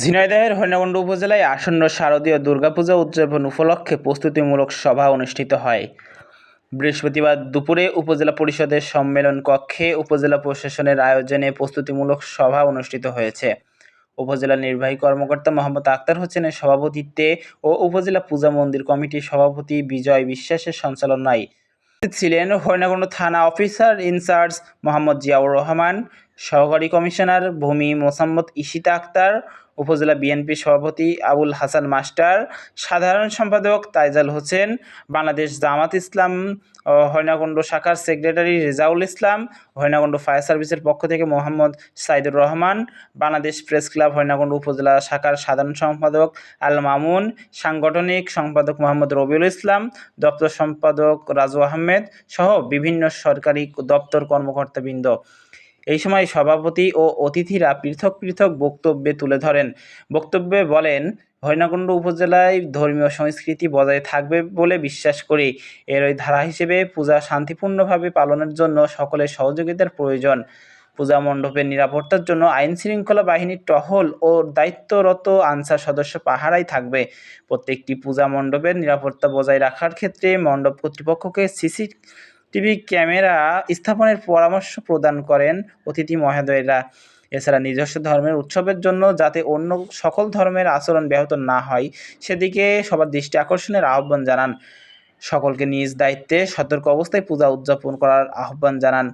ঝিনাইদহের হরিণাকুণ্ড উপজেলায় আসন্ন শারদীয় দুর্গাপূজা উদযাপন উপলক্ষে প্রস্তুতিমূলক সভা অনুষ্ঠিত হয়। বৃহস্পতিবার দুপুরে উপজেলা পরিষদের সম্মেলন কক্ষে উপজেলা প্রশাসনের আয়োজনে প্রস্তুতিমূলক সভা অনুষ্ঠিত হয়েছে। উপজেলা নির্বাহী কর্মকর্তা মোহাম্মদ আক্তার হোসেনের সভাপতিত্বে ও উপজেলা পূজা মন্দির কমিটির সভাপতি বিজয় বিশ্বাসের সঞ্চালনায় ছিলেন হরিণাকুণ্ড থানা officer in charge Mohammad Ziaur Rahman সহকারী কমিশনার ভূমি মোসাম্মদ ইশিতা আক্তার, উপজেলা বিএনপি সভাপতি আবুল হাসান মাস্টার, সাধারণ সম্পাদক তাইজাল হোসেন, বাংলাদেশ জামাত ইসলাম, ও হরিণাকুণ্ড শাখার সেক্রেটারি রেজাউল ইসলাম, হরিণাকুণ্ড ফায়ার সার্ভিসের পক্ষ থেকে মোহাম্মদ সাইদুর রহমান, বাংলাদেশ প্রেস ক্লাব হরিণাকুণ্ড উপজেলা শাখার সাধারণ সম্পাদক আল মামুন, সাংগঠনিক সম্পাদক মোহাম্মদ রবিউল ইসলাম, দপ্তর সম্পাদক রাজু আহমেদ সহ বিভিন্ন সরকারি দপ্তর কর্মকর্তাবৃন্দ। এই সময় সভাপতি ও অতিথিরা পৃথক পৃথক বক্তব্যে তুলে ধরেন। বক্তব্যে বলেন, হরিণাকুণ্ড উপজেলায় ধর্মীয় সংস্কৃতি বজায় থাকবে বলে বিশ্বাস করি। এর ওই ধারা হিসেবে পূজা শান্তিপূর্ণভাবে পালনের জন্য সকলের সহযোগিতার প্রয়োজন। পূজা মণ্ডপের নিরাপত্তার জন্য আইন শৃঙ্খলা বাহিনীর টহল ও দায়িত্বরত আনসার সদস্য পাহারায় থাকবে। প্রত্যেকটি পূজা মণ্ডপের নিরাপত্তা বজায় রাখার ক্ষেত্রে মণ্ডপ কর্তৃপক্ষকে সিসি টিভি ক্যামেরা স্থাপনের পরামর্শ প্রদান করেন অতিথি মহোদয়েরা। এছাড়া নিজস্ব ধর্মের উৎসবের জন্য যাতে অন্য সকল ধর্মের আচরণ ব্যাহত না হয়, সেদিকে সবার দৃষ্টি আকর্ষণের আহ্বান জানান। সকলকে নিজ দায়িত্বে সতর্ক অবস্থায় পূজা উদযাপন করার আহ্বান জানান।